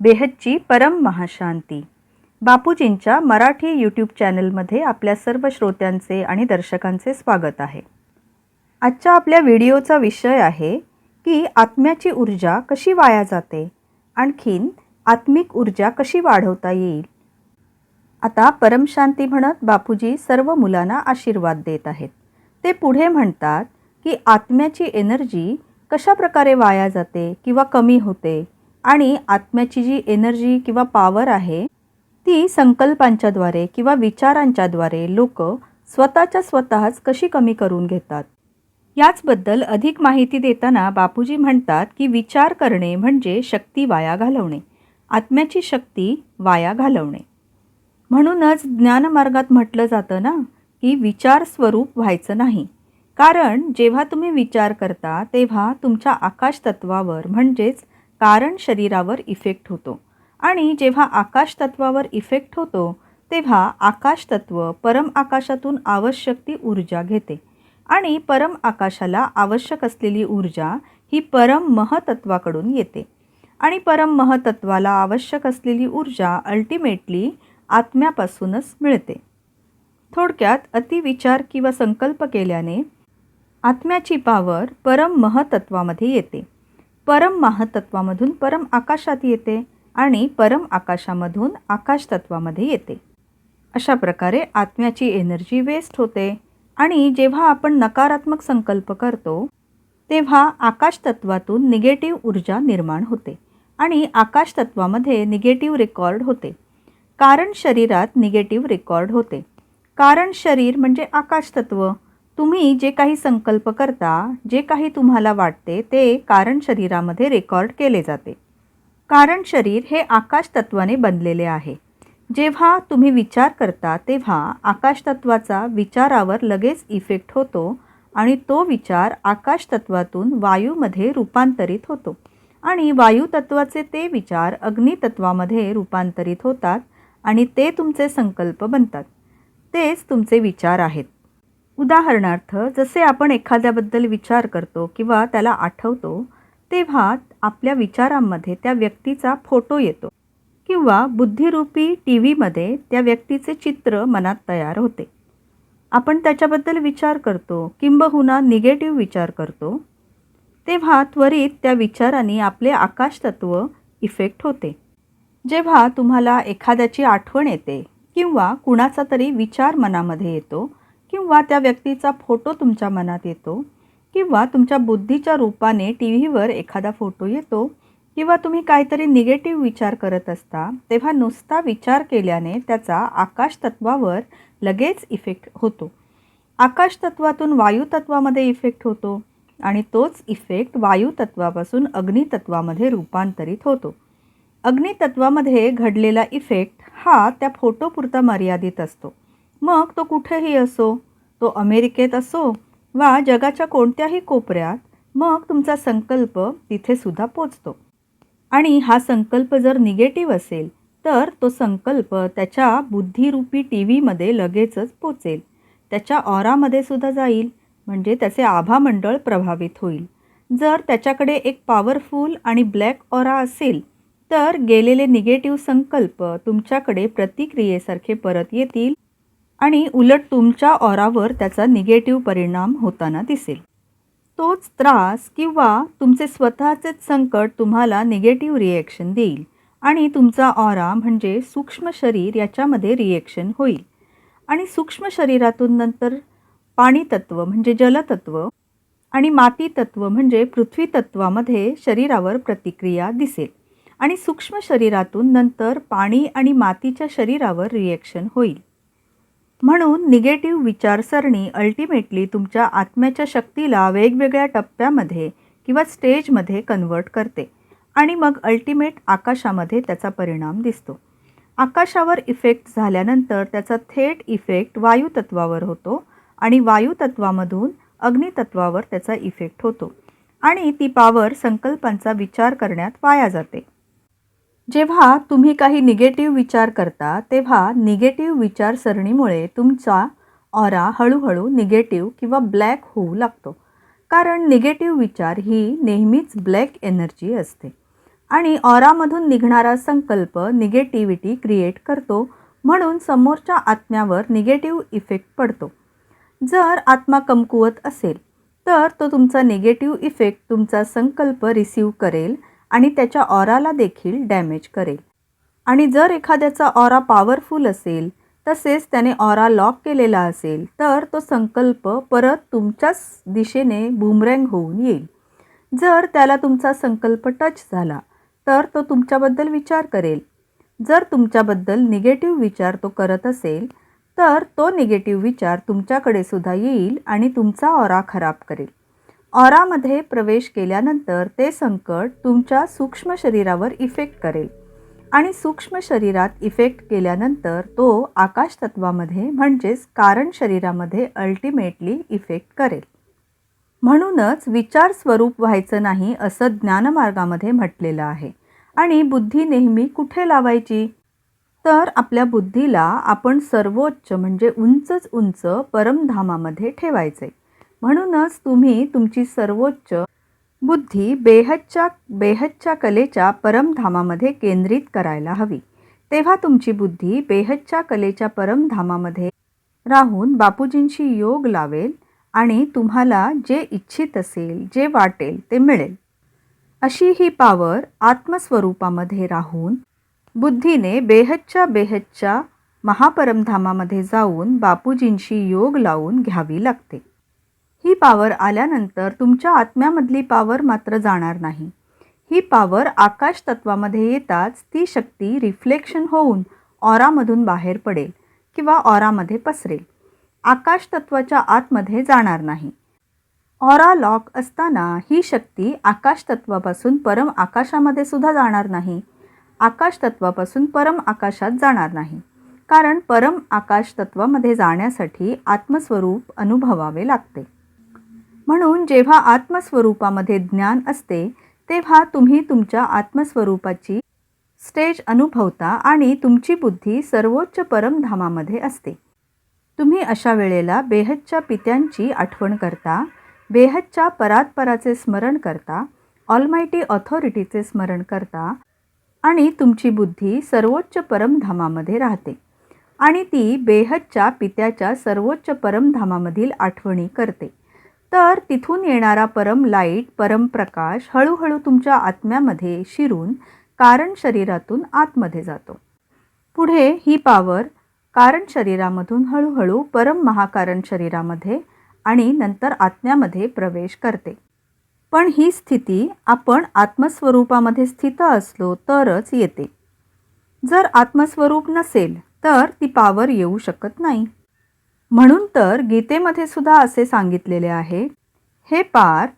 बेहदची परम महाशांती. बापूजींच्या मराठी यूट्यूब चॅनलमध्ये आपल्या सर्व श्रोत्यांचे आणि दर्शकांचे स्वागत आहे. आजच्या आपल्या व्हिडिओचा विषय आहे की आत्म्याची ऊर्जा कशी वाया जाते? आणखीन आत्मिक ऊर्जा कशी वाढवता येईल? आता परमशांती म्हणत बापूजी सर्व मुलांना आशीर्वाद देत आहेत. ते पुढे म्हणतात की आत्म्याची एनर्जी कशा प्रकारे वाया जाते किंवा कमी होते? आणि आत्म्याची जी एनर्जी किंवा पॉवर आहे ती संकल्पांच्याद्वारे किंवा विचारांच्याद्वारे लोक स्वतःच्या स्वतःच कशी कमी करून घेतात? याचबद्दल अधिक माहिती देताना बापूजी म्हणतात की विचार करणे म्हणजे शक्ती वाया घालवणे आत्म्याची शक्ती वाया घालवणे. म्हणूनच ज्ञानमार्गात म्हटलं जातं ना की विचार स्वरूप व्हायचं नाही. कारण जेव्हा तुम्ही विचार करता तेव्हा तुमच्या आकाश तत्वावर म्हणजेच कारण शरीरावर इफेक्ट होतो. आणि जेव्हा आकाश तत्वावर इफेक्ट होतो तेव्हा आकाश तत्व परम आकाशातून आवश्यक ती ऊर्जा घेते. आणि परम आकाशाला आवश्यक असलेली ऊर्जा ही परम महतत्वाकडून येते. आणि परम महतत्वाला आवश्यक असलेली ऊर्जा अल्टिमेटली आत्म्यापासूनच मिळते. थोडक्यात अतिविचार किंवा संकल्प केल्याने आत्म्याची पावर परम महतत्वामध्ये येते. परम महतत्वामधून परम आकाशात येते आणि परम आकाशामधून आकाश तत्वामध्ये येते. अशा प्रकारे आत्म्याची एनर्जी वेस्ट होते आणि जेव्हा आपण नकारात्मक संकल्प करतो तेव्हा आकाश तत्वातून निगेटिव्ह ऊर्जा निर्माण होते आणि आकाश तत्वामध्ये निगेटिव्ह रेकॉर्ड होते. कारण शरीरात निगेटिव्ह रेकॉर्ड होते. कारण शरीर म्हणजे आकाश तत्व. तुम्ही जे काही संकल्प करता जे काही तुम्हाला वाटते ते कारण शरीरामध्ये रेकॉर्ड केले जाते. कारण शरीर हे आकाश तत्वाने बनलेले आहे. जेव्हा तुम्ही विचार करता तेव्हा आकाश तत्वाचा विचारावर लगेच इफेक्ट होतो आणि तो विचार आकाश तत्वातून वायूमध्ये रूपांतरित होतो. आणि वायुतत्वाचे ते विचार अग्नितत्वामध्ये रूपांतरित होतात आणि ते तुमचे संकल्प बनतात. तेच तुमचे विचार आहेत. उदाहरणार्थ जसे आपण एखाद्याबद्दल विचार करतो किंवा त्याला आठवतो तेव्हा आपल्या विचारांमध्ये त्या व्यक्तीचा फोटो येतो किंवा बुद्धिरूपी टी व्हीमध्ये त्या व्यक्तीचे चित्र मनात तयार होते. आपण त्याच्याबद्दल विचार करतो किंबहुना निगेटिव्ह विचार करतो तेव्हा त्वरित त्या विचाराने आपले आकाशतत्व इफेक्ट होते. जेव्हा तुम्हाला एखाद्याची आठवण येते किंवा कुणाचा तरी विचार मनामध्ये येतो किंवा त्या व्यक्तीचा फोटो तुमच्या मनात येतो किंवा तुमच्या बुद्धीच्या रूपाने टी व्हीवर एखादा फोटो येतो किंवा तुम्ही काहीतरी निगेटिव्ह विचार करत असता तेव्हा नुसता विचार केल्याने त्याचा आकाश तत्वावर लगेच इफेक्ट होतो. आकाश तत्वातून वायुतत्वामध्ये इफेक्ट होतो आणि तोच इफेक्ट वायुतत्वापासून अग्नितत्वामध्ये रूपांतरित होतो. अग्नितत्वामध्ये घडलेला इफेक्ट हा त्या फोटोपुरता मर्यादित असतो. मग तो कुठेही असो तो अमेरिकेत असो वा जगाच्या कोणत्याही कोपऱ्यात मग तुमचा संकल्प तिथेसुद्धा पोचतो. आणि हा संकल्प जर निगेटिव्ह असेल तर तो संकल्प त्याच्या बुद्धिरूपी टी व्हीमध्ये लगेचच पोचेल. त्याच्या ऑरामध्ये सुद्धा जाईल म्हणजे त्याचे आभामंडळ प्रभावित होईल. जर त्याच्याकडे एक पॉवरफुल आणि ब्लॅक ऑरा असेल तर गेलेले निगेटिव्ह संकल्प तुमच्याकडे प्रतिक्रियेसारखे परत येतील आणि उलट तुमच्या ऑरावर त्याचा निगेटिव्ह परिणाम होताना दिसेल. तोच त्रास किंवा तुमचे स्वतःचेच संकट तुम्हाला निगेटिव्ह रिॲक्शन देईल आणि तुमचा ऑरा म्हणजे सूक्ष्म शरीर याच्यामध्ये रिॲक्शन होईल. आणि सूक्ष्म शरीरातून नंतर पाणी तत्व म्हणजे जलतत्व आणि माती तत्व म्हणजे पृथ्वी तत्वामध्ये शरीरावर प्रतिक्रिया दिसेल. आणि सूक्ष्म शरीरातून नंतर पाणी आणि मातीच्या शरीरावर रिॲक्शन होईल. म्हणून निगेटिव्ह विचारसरणी अल्टिमेटली तुमच्या आत्म्याच्या शक्तीला वेगवेगळ्या टप्प्यामध्ये किंवा स्टेजमध्ये कन्वर्ट करते आणि मग अल्टिमेट आकाशामध्ये त्याचा परिणाम दिसतो. आकाशावर इफेक्ट झाल्यानंतर त्याचा थेट इफेक्ट वायुतत्वावर होतो आणि वायुतत्वामधून अग्नितत्वावर त्याचा इफेक्ट होतो आणि ती पावर संकल्पांचा विचार करण्यात वाया जाते. जेव्हा तुम्ही काही निगेटिव्ह विचार करता तेव्हा निगेटिव्ह विचारसरणीमुळे तुमचा ऑरा हळूहळू निगेटिव्ह किंवा ब्लॅक होऊ लागतो. कारण निगेटिव्ह विचार ही नेहमीच ब्लॅक एनर्जी असते. आणि ऑरामधून निघणारा संकल्प निगेटिव्हिटी क्रिएट करतो म्हणून समोरच्या आत्म्यावर निगेटिव्ह इफेक्ट पडतो. जर आत्मा कमकुवत असेल तर तो तुमचा निगेटिव्ह इफेक्ट तुमचा संकल्प रिसीव करेल आणि त्याच्या ऑराला देखील डॅमेज करेल. आणि जर एखाद्याचा ऑरा पॉवरफुल असेल तसेच त्याने ऑरा लॉक केलेला असेल तर तो संकल्प परत तुमच्याच दिशेने बुमरँग होऊन येईल. जर त्याला तुमचा संकल्प टच झाला तर तो तुमच्याबद्दल विचार करेल. जर तुमच्याबद्दल निगेटिव्ह विचार तो करत असेल तर तो निगेटिव्ह विचार तुमच्याकडे सुद्धा येईल आणि तुमचा ऑरा खराब करेल. ऑरामध्ये प्रवेश केल्यानंतर ते संकट तुमच्या सूक्ष्म शरीरावर इफेक्ट करेल. आणि सूक्ष्म शरीरात इफेक्ट केल्यानंतर तो आकाश तत्वामध्ये म्हणजेच कारण शरीरामध्ये अल्टिमेटली इफेक्ट करेल. म्हणूनच विचार स्वरूप व्हायचं नाही असं ज्ञानमार्गामध्ये म्हटलेलं आहे. आणि बुद्धी नेहमी कुठे लावायची? तर आपल्या बुद्धीला आपण सर्वोच्च म्हणजे उंचच उंच परमधामामध्ये ठेवायचे. म्हणूनच तुम्ही तुमची सर्वोच्च बुद्धी बेहदच्या बेहदच्या कलेच्या परमधामामध्ये केंद्रित करायला हवी. तेव्हा तुमची बुद्धी बेहदच्या कलेच्या परमधामामध्ये राहून बापूजींशी योग लावेल आणि तुम्हाला जे इच्छित असेल जे वाटेल ते मिळेल. अशी ही पावर आत्मस्वरूपामध्ये राहून बुद्धीने बेहदच्या बेहदच्या महापरमधामामध्ये जाऊन बापूजींशी योग लावून घ्यावी लागते. ही पावर आल्यानंतर तुमच्या आत्म्यामधली पावर मात्र जाणार नाही. ही पावर आकाश तत्वामध्ये येताच ती शक्ती रिफ्लेक्शन होऊन ऑरामधून बाहेर पडेल किंवा ऑरामध्ये पसरेल. आकाश तत्वाच्या आतमध्ये जाणार नाही. ऑरा लॉक असताना ही शक्ती आकाश तत्वापासून परम आकाशामध्ये सुद्धा जाणार नाही. आकाश तत्वापासून परम आकाशात जाणार नाही. कारण परम आकाश तत्वामध्ये जाण्यासाठी आत्मस्वरूप अनुभवावे लागते. म्हणून जेव्हा आत्मस्वरूपामध्ये ज्ञान असते तेव्हा तुम्ही तुमच्या आत्मस्वरूपाची स्टेज अनुभवता आणि तुमची बुद्धी सर्वोच्च परमधामामध्ये असते. तुम्ही अशा वेळेला बेहदच्या पित्यांची आठवण करता बेहदच्या परात्पराचे स्मरण करता ऑलमायटी ऑथॉरिटीचे स्मरण करता आणि तुमची बुद्धी सर्वोच्च परमधामामध्ये राहते आणि ती बेहदच्या पित्याच्या सर्वोच्च परमधामामधील आठवणी करते. तर तिथून येणारा परम लाइट परम प्रकाश हळूहळू तुमच्या आत्म्यामध्ये शिरून कारण शरीरातून आतमध्ये जातो. पुढे ही पावर कारण शरीरामधून हळूहळू परम महाकारण शरीरामध्ये आणि नंतर आत्म्यामध्ये प्रवेश करते. पण ही स्थिती आपण आत्मस्वरूपामध्ये स्थित असलो तरच येते. जर आत्मस्वरूप नसेल तर ती पावर येऊ शकत नाही. म्हणून तर गीतेमध्ये सुद्धा असे सांगितलेले आहे हे पार्थ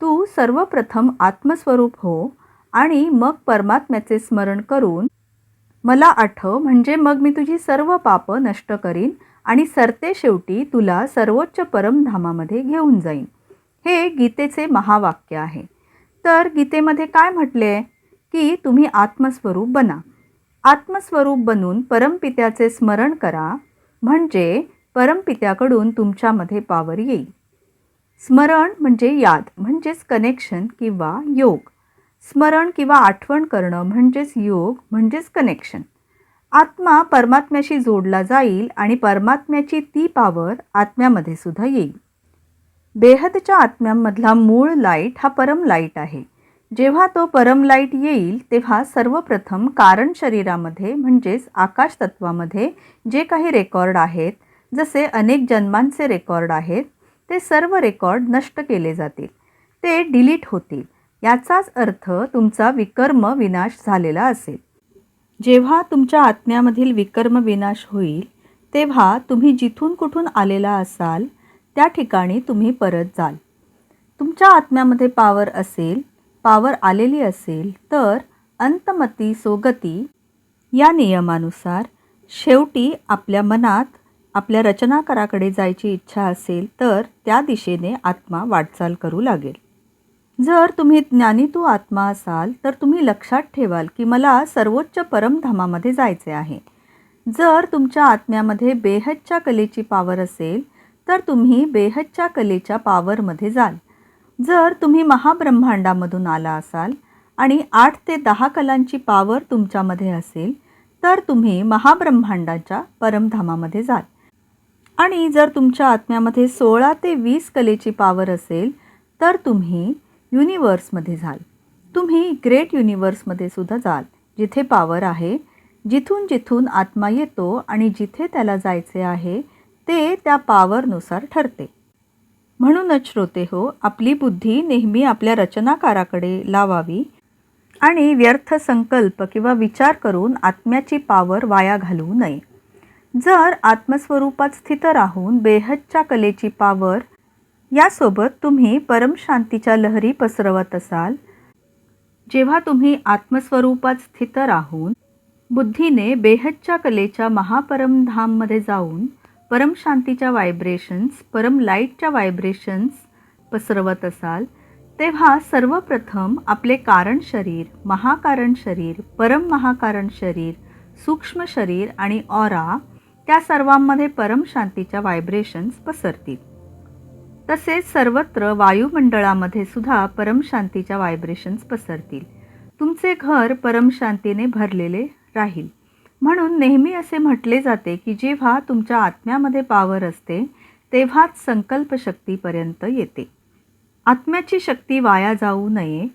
तू सर्वप्रथम आत्मस्वरूप हो आणि मग परमात्म्याचे स्मरण करून मला आठव म्हणजे मग मी तुझी सर्व पापं नष्ट करीन आणि सरते शेवटी तुला सर्वोच्च परमधामामध्ये घेऊन जाईन. हे गीतेचे महावाक्य आहे. तर गीतेमध्ये काय म्हटले की तुम्ही आत्मस्वरूप बना. आत्मस्वरूप बनून परमपित्याचे स्मरण करा म्हणजे परमपित्याकडून तुमच्यामध्ये पावर येईल. स्मरण म्हणजे याद म्हणजेच कनेक्शन किंवा योग. स्मरण किंवा आठवण करणं म्हणजेच योग म्हणजेच कनेक्शन आत्मा परमात्म्याशी जोडला जाईल आणि परमात्म्याची ती पावर आत्म्यामध्ये सुद्धा येईल. बेहदच्या आत्म्यांमधला मूळ लाइट हा परम लाइट आहे. जेव्हा तो परम लाइट येईल तेव्हा सर्वप्रथम कारण शरीरामध्ये म्हणजेच आकाश तत्वामध्ये जे काही रेकॉर्ड आहेत जसे अनेक जन्मांचे रेकॉर्ड आहेत ते सर्व रेकॉर्ड नष्ट केले जातील. ते डिलीट होतील. याचाच अर्थ तुमचा विकर्म विनाश झालेला असेल. जेव्हा तुमच्या आत्म्यामधील विकर्म विनाश होईल तेव्हा तुम्ही जिथून कुठून आलेला असाल त्या ठिकाणी तुम्ही परत जाल. तुमच्या आत्म्यामध्ये पावर असेल पावर आलेली असेल तर अंतमती सोगती या नियमानुसार शेवटी आपल्या मनात आपल्या रचनाकाराकडे जायची इच्छा असेल तर त्या दिशेने आत्मा वाटचाल करू लागेल. जर तुम्ही ज्ञानी तू आत्मा असाल तर तुम्ही लक्षात ठेवाल की मला सर्वोच्च परमधामामध्ये जायचे आहे. जर तुमच्या आत्म्यामध्ये बेहदच्या कलेची पावर असेल तर तुम्ही बेहदच्या कलेच्या पावरमध्ये जाल. जर तुम्ही महाब्रह्मांडामधून आला असाल आणि आठ ते दहा कलांची पावर तुमच्यामध्ये असेल तर तुम्ही महाब्रह्मांडाच्या परमधामामध्ये जाल. आणि जर तुमच्या आत्म्यामध्ये सोळा ते वीस कलेची पावर असेल तर तुम्ही युनिवर्समध्ये जाल. तुम्ही ग्रेट युनिवर्समध्ये सुद्धा जाल जिथे पावर आहे. जिथून जिथून आत्मा येतो आणि जिथे त्याला जायचे आहे ते त्या पावरनुसार ठरते. म्हणूनच श्रोते हो आपली बुद्धी नेहमी आपल्या रचनाकाराकडे लावावी आणि व्यर्थ संकल्प किंवा विचार करून आत्म्याची पावर वाया घालवू नये. जर आत्मस्वरूपात स्थित राहून बेहदच्या कलेची पावर यासोबत तुम्ही परमशांतीच्या लहरी पसरवत असाल जेव्हा तुम्ही आत्मस्वरूपात स्थित राहून बुद्धीने बेहदच्या कलेच्या महापरमधाममध्ये जाऊन परमशांतीच्या व्हायब्रेशन्स परम लाईटच्या व्हायब्रेशन्स पसरवत असाल तेव्हा सर्वप्रथम आपले कारण शरीर महाकारण शरीर परम महाकारण शरीर सूक्ष्म शरीर आणि ऑरा त्या सर्वांमध्ये परमशांतीच्या व्हायब्रेशन्स पसरतील. तसेच सर्वत्र वायुमंडळामध्ये सुद्धा परमशांतीच्या व्हायब्रेशन्स पसरतील. तुमचे घर परमशांतीने भरलेले राहील. म्हणून नेहमी असे म्हटले जाते की जेव्हा तुमच्या आत्म्यामध्ये पावर असते तेव्हाच संकल्पशक्तीपर्यंत येते. आत्म्याची शक्ती वाया जाऊ नये.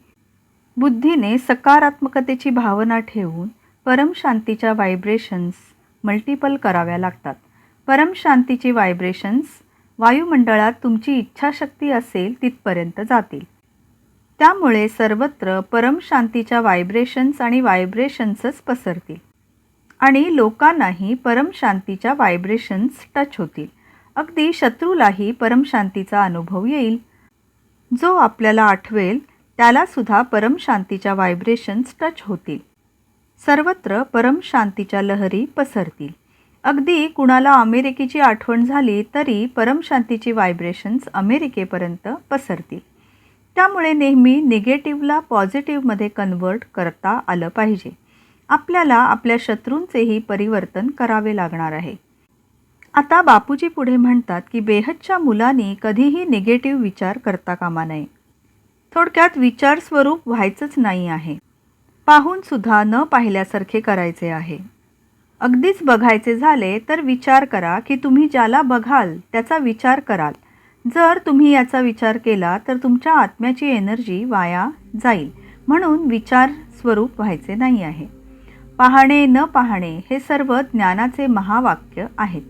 बुद्धीने सकारात्मकतेची भावना ठेवून परमशांतीच्या व्हायब्रेशन्स मल्टिपल कराव्या लागतात. परमशांतीची व्हायब्रेशन्स वायुमंडळात तुमची इच्छाशक्ती असेल तिथपर्यंत जातील. त्यामुळे सर्वत्र परमशांतीच्या व्हायब्रेशन्स आणि व्हायब्रेशन्सच पसरतील. आणि लोकांनाही परमशांतीच्या व्हायब्रेशन्स टच होतील. अगदी शत्रूलाही परमशांतीचा अनुभव येईल. जो आपल्याला आठवेल त्यालासुद्धा परमशांतीच्या व्हायब्रेशन्स टच होतील. सर्वत्र परमशांतीच्या लहरी पसरतील. अगदी कुणाला अमेरिकेची आठवण झाली तरी परमशांतीची व्हायब्रेशन्स अमेरिकेपर्यंत पसरतील. त्यामुळे नेहमी निगेटिव्हला पॉझिटिव्हमध्ये कन्वर्ट करता आलं पाहिजे. आपल्याला आपल्या शत्रूंचेही परिवर्तन करावे लागणार आहे. आता बापूजी पुढे म्हणतात की बेहदच्या मुलांनी कधीही निगेटिव्ह विचार करता कामा नये. थोडक्यात विचार स्वरूप व्हायचंच नाही आहे. पाहूनसुद्धा न पाहिल्यासारखे करायचे आहे. अगदीच बघायचे झाले तर विचार करा की तुम्ही ज्याला बघाल त्याचा विचार कराल. जर तुम्ही याचा विचार केला तर तुमच्या आत्म्याची एनर्जी वाया जाईल. म्हणून विचार स्वरूप व्हायचे नाही आहे. पाहणे न पाहणे हे सर्व ज्ञानाचे महावाक्य आहेत.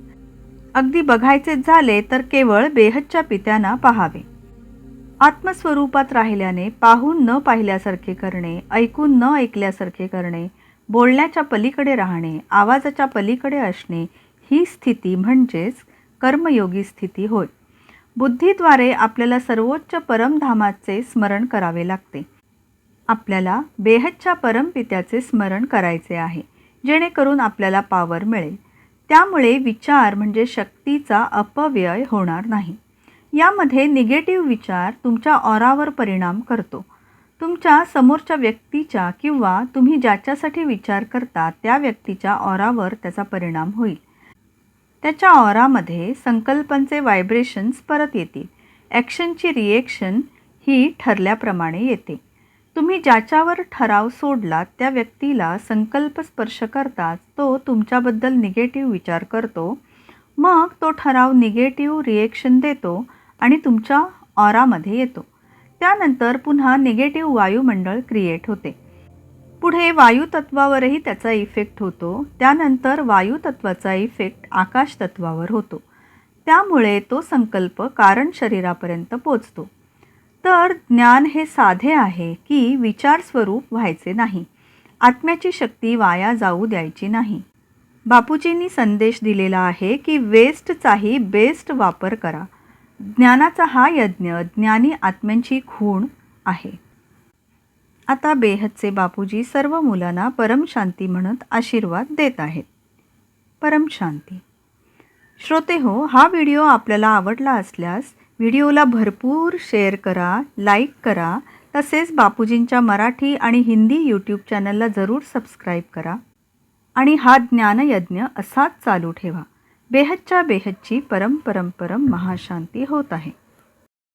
अगदी बघायचेच झाले तर केवळ बेहच्च्या पित्यांना पाहावे. आत्मस्वरूपात राहिल्याने पाहून न पाहिल्यासारखे करणे ऐकून न ऐकल्यासारखे करणे बोलण्याच्या पलीकडे राहणे आवाजाच्या पलीकडे असणे ही स्थिती म्हणजेच कर्मयोगी स्थिती होय. बुद्धीद्वारे आपल्याला सर्वोच्च परमधामाचे स्मरण करावे लागते. आपल्याला बेहदच्या परमपित्याचे स्मरण करायचे आहे जेणेकरून आपल्याला पावर मिळेल. त्यामुळे विचार म्हणजे शक्तीचा अपव्यय होणार नाही. यामध्ये निगेटिव्ह विचार तुमच्या ऑरावर परिणाम करतो. तुमच्या समोरच्या व्यक्तीच्या किंवा तुम्ही ज्याच्यासाठी विचार करता त्या व्यक्तीच्या ऑरावर त्याचा परिणाम होईल. त्याच्या ऑरामध्ये संकल्पांचे व्हायब्रेशन्स परत येतील. ॲक्शनची रिएक्शन ही ठरल्याप्रमाणे येते. तुम्ही ज्याच्यावर ठराव सोडलात त्या व्यक्तीला संकल्प स्पर्श करताच तो तुमच्याबद्दल निगेटिव्ह विचार करतो. मग तो ठराव निगेटिव्ह रिएक्शन देतो आणि तुमच्या ऑरामध्ये येतो. त्यानंतर पुन्हा निगेटिव्ह वायुमंडळ क्रिएट होते. पुढे वायुतत्वावरही त्याचा इफेक्ट होतो. त्यानंतर वायुतत्वाचा इफेक्ट आकाश तत्वावर होतो. त्यामुळे तो संकल्प कारण शरीरापर्यंत पोचतो. तर ज्ञान हे साधे आहे की विचार स्वरूप व्हायचे नाही. आत्म्याची शक्ती वाया जाऊ द्यायची नाही. बापूजींनी संदेश दिलेला आहे की वेस्टचाही बेस्ट वापर करा. ज्ञानाचा हा यज्ञ ज्ञानी आत्म्यांची खूण आहे. आता बेहदचे बापूजी सर्व मुलांना परमशांती म्हणत आशीर्वाद देत आहेत. परमशांती श्रोते हो हा व्हिडिओ आपल्याला आवडला असल्यास व्हिडिओला भरपूर शेअर करा लाईक करा तसेच बापूजींच्या मराठी आणि हिंदी यूट्यूब चॅनलला जरूर सबस्क्राईब करा आणि हा ज्ञानयज्ञ असाच चालू ठेवा. बेहदच्या बेहदची परम परम परम महाशांती होत आहे.